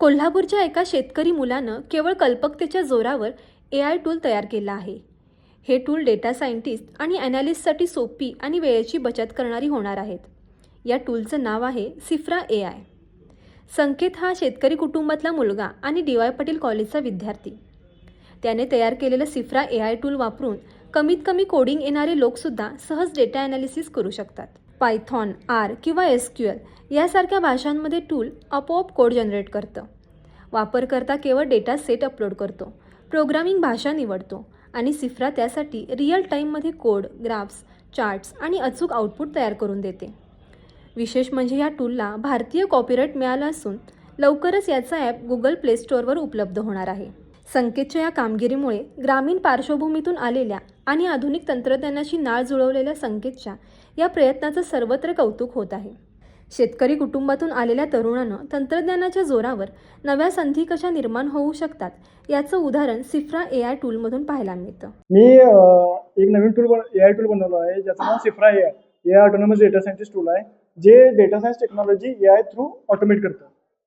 कोल्हापूरच्या एका शेतकरी मुलानं केवळ कल्पकतेच्या जोरावर ए आय टूल तयार केलं आहे. हे टूल डेटा सायंटिस्ट आणि ॲनालिस्टसाठी सोपी आणि वेळेची बचत करणारी होणार आहेत. या टूलचं नाव आहे सिफ्रा ए आय संकेत हा शेतकरी कुटुंबातला मुलगा आणि डी वाय पाटील कॉलेजचा विद्यार्थी. त्याने तयार केलेलं सिफ्रा ए आय टूल वापरून कमीत कमी कोडिंग येणारे लोकसुद्धा सहज डेटा ॲनालिसिस करू शकतात. पायथॉन आर किंवा एस क्यू एल यासारख्या भाषांमध्ये टूल आपोआप कोड जनरेट करतं. वापरकर्ता केवळ डेटा सेट अपलोड करतो प्रोग्रामिंग भाषा निवडतो आणि सिफ्रा त्यासाठी रिअल टाईममध्ये कोड ग्राफ्स चार्ट्स आणि अचूक आउटपुट तयार करून देते. विशेष म्हणजे या टूलला भारतीय कॉपीराईट मिळालं असून लवकरच याचा ॲप गुगल प्ले स्टोअरवर उपलब्ध होणार आहे. संकेतच्या या कामगिरीमुळे ग्रामीण पार्श्वभूमीतून आलेल्या आणि आधुनिक तंत्रज्ञानाशी नाळ जुळवलेल्या संकेतच्या या प्रयत्नाचं सर्वत्र कौतुक होत आहे. शेतकरी कुटुंबातून आलेल्या तरुणानं तंत्रज्ञानाच्या जोरावर नव्या संधी कशा निर्माण होऊ शकतात याचं उदाहरण सिफ्रा ए आय टूलमधून पाहायला मिळतं. मी एक नवीन टूल ए आय टूल बनवलं आहे ज्याचं नाव Sifra A I A I autonomous data scientist tool आहे जे data science technology A I through automate करतं.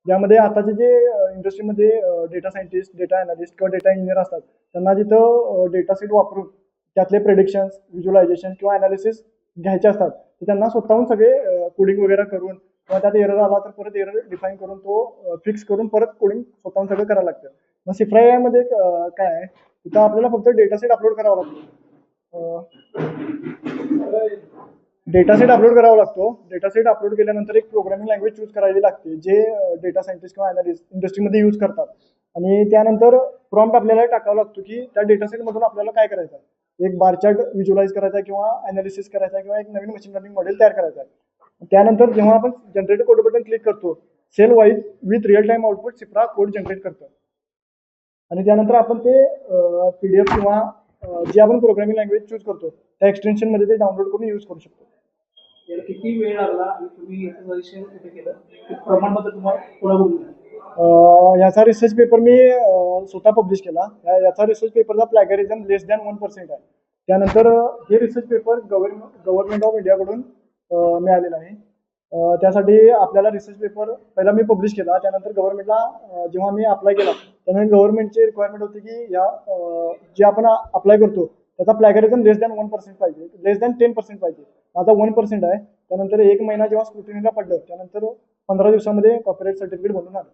ज्यामध्ये आताचे जे इंडस्ट्रीमध्ये डेटा सायंटिस्ट डेटा अनालिस्ट किंवा डेटा इंजिनियर असतात त्यांना जिथं डेटा सेट वापरून त्यातले प्रेडिक्शन्स व्हिज्युअलायझेशन किंवा अनालिसिस घ्यायचे असतात. तर त्यांना स्वतःहून सगळे कोडिंग वगैरे करून किंवा त्यात एरर आला तर परत एरर डिफाईन करून तो फिक्स करून परत कोडिंग स्वतःहून सगळं करावं लागतं. मग सिफ्रा ए मध्ये काय आहे? तिथं आपल्याला फक्त डेटा सेट अपलोड करावा लागतो. डेटा सेट अपलोड करावा लागतो. डेटा सेट अपलोड केल्यानंतर एक प्रोग्रामिंग लँग्वेज चूज करावी लागते जे डेटा सायंटिस्ट किंवा अनालिस्ट इंडस्ट्रीमध्ये यूज करतात. आणि त्यानंतर प्रॉम्प्ट आपल्याला टाकावा लागतो की त्या डेटा सेटमधून आपल्याला काय करायचं एक बार चार्ट व्हिज्युअलाइज करायचा आहे किंवा अनालिसिस करायचा आहे किंवा एक नवीन मशीन लर्निंग मॉडेल तयार करायचा आहे. त्यानंतर जेव्हा आपण जनरेट कोड बटन क्लिक करतो cell wise with real time output Sifra code generate करतो. आणि त्यानंतर आपण ते पी डी एफ किंवा जे आपण प्रोग्रामिंग लँग्वेज चूज करतो त्या एक्सटेन्शनमध्ये ते डाउनलोड करून यूज करू शकतो. किती वेळ लागला आणि तुम्ही कुठे केलं? प्रमाणपत्र तुम्हाला याचा रिसर्च पेपर मी स्वतः पब्लिश केला. याचा रिसर्च पेपरचा plagiarism less than one percent आहे. त्यानंतर हे research paper government government of इंडियाकडून अ, मिळालेलं आहे. त्यासाठी आपल्याला रिसर्च पेपर पहिला मी पब्लिश केला. त्यानंतर गव्हर्नमेंटला जेव्हा मी अप्लाय केला त्यानंतर गव्हर्नमेंटची रिक्वायरमेंट होती की या जे आपण अप्लाय करतो त्याचा plagiarism less than one percent पाहिजे. लेस दॅन टेन पर्सेंट पाहिजे. आता वन पर्सेंट आहे. त्यानंतर एक महिना जेव्हा स्क्रुटिनीला पडलं त्यानंतर पंधरा दिवसामध्ये कॉपरेट सर्टिफिकेट बनून आलं.